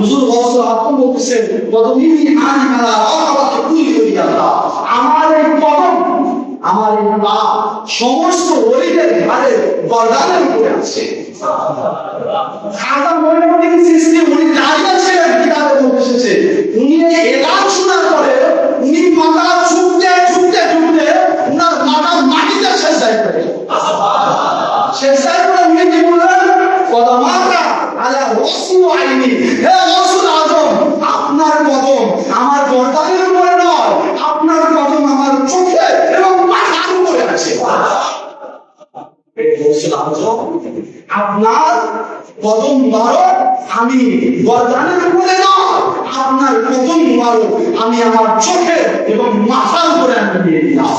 হুজুর আনি আল্লাহ আমার। এই আমার এই পা সমস্ত ওলিদের উপরে আছে। খাজা মহিনুদ্দিন সৃষ্টি উনি দাঁড়িয়ে ছিলেন কিতাবের মধ্যে এসেছে। উনি এলান শোনার পরে, উনি মাথা ঝুঁকতে ঝুঁকতে ঝুঁকতে উনার মাথা মাটিতে শেষাই করে শেষাই করে পারেনি আপনার কদম আমার বরদাদের উপরে নয়, আপনার কদম আমার চোখে এবং মাথার উপরে আছে। আপনার কদম বারক আমি বরদানের উপরে নয়, আপনার কদম বারক আমি আমার চোখে এবং মাথার উপরে আমি দিয়ে দিলাম।